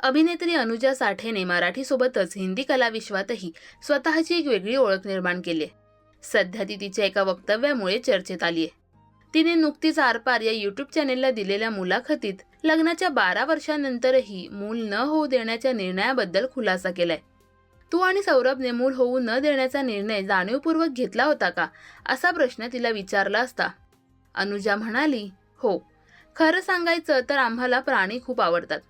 अभिनेत्री अनुजा साठेने मराठीसोबतच हिंदी कलाविश्वातही स्वतःची एक वेगळी ओळख निर्माण केली. आहे सध्या ती तिच्या एका वक्तव्यामुळे चर्चेत आली आहे. तिने नुकतीच आरपार या युट्यूब चॅनेलला दिलेल्या मुलाखतीत लग्नाच्या बारा वर्षांनंतरही मूल न होऊ देण्याच्या निर्णयाबद्दल खुलासा केलाय. तू आणि सौरभने मूल होऊ न देण्याचा निर्णय जाणीवपूर्वक घेतला होता का? असा प्रश्न तिला विचारला असता. अनुजा म्हणाली हो. खरं सांगायचं तर आम्हाला प्राणी खूप आवडतात.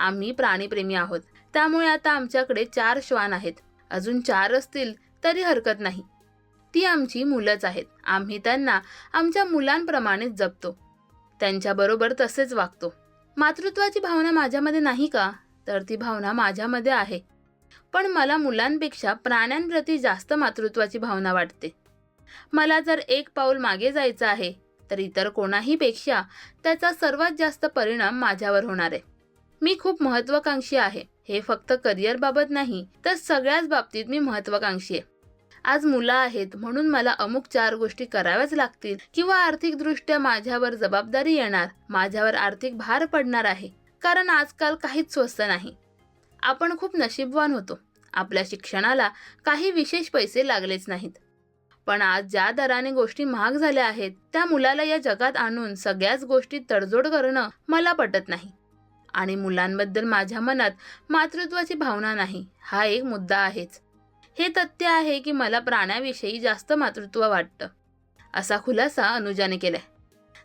आम्ही प्राणीप्रेमी आहोत. त्यामुळे आता आमच्याकडे चार श्वान आहेत. अजून चार असतील तरी हरकत नाही. ती आमची मुलंच आहेत. आम्ही त्यांना आमच्या मुलांप्रमाणेच जपतो. त्यांच्याबरोबर तसेच वागतो. मातृत्वाची भावना माझ्यामध्ये नाही का? तर ती भावना माझ्यामध्ये आहे. पण मला मुलांपेक्षा प्राण्यांप्रती जास्त मातृत्वाची भावना वाटते. मला जर एक पाऊल मागे जायचं आहे तर इतर कोणाहीपेक्षा त्याचा सर्वात जास्त परिणाम माझ्यावर होणार आहे. मी खूप महत्वाकांक्षी आहे. हे फक्त करिअरबाबत नाही तर सगळ्याच बाबतीत मी महत्वाकांक्षी आहे. आज मुलं आहेत म्हणून मला अमुक चार गोष्टी कराव्याच लागतील. किंवा आर्थिकदृष्ट्या माझ्यावर जबाबदारी येणार माझ्यावर आर्थिक भार पडणार आहे. कारण आजकाल काहीच स्वस्त नाही. आपण खूप नशीबवान होतो. आपल्या शिक्षणाला काही विशेष पैसे लागलेच नाहीत. पण आज ज्या दराने गोष्टी महाग झाल्या आहेत त्या मुलाला या जगात आणून सगळ्याच गोष्टी तडजोड करणं मला पटत नाही. आणि मुलांबद्दल माझ्या मनात मातृत्वाची भावना नाही. हा एक मुद्दा आहेच. हे तथ्य आहे की मला प्राण्याविषयी जास्त मातृत्व वाटतं. असा खुलासा अनुजाने केलाय.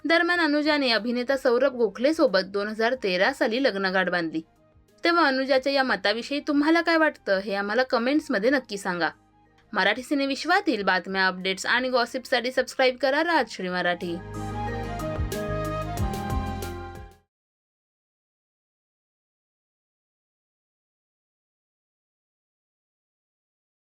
दरम्यान अनुजाने अभिनेता सौरभ गोखलेसोबत दोन हजार तेरा साली लग्नगाठ बांधली. तेव्हा अनुजाच्या या मताविषयी तुम्हाला काय वाटतं हे आम्हाला कमेंट्समध्ये नक्की सांगा. मराठी सिनेविश्वातील बातम्या अपडेट्स आणि गॉसिपसाठी सबस्क्राईब करा राजश्री मराठी.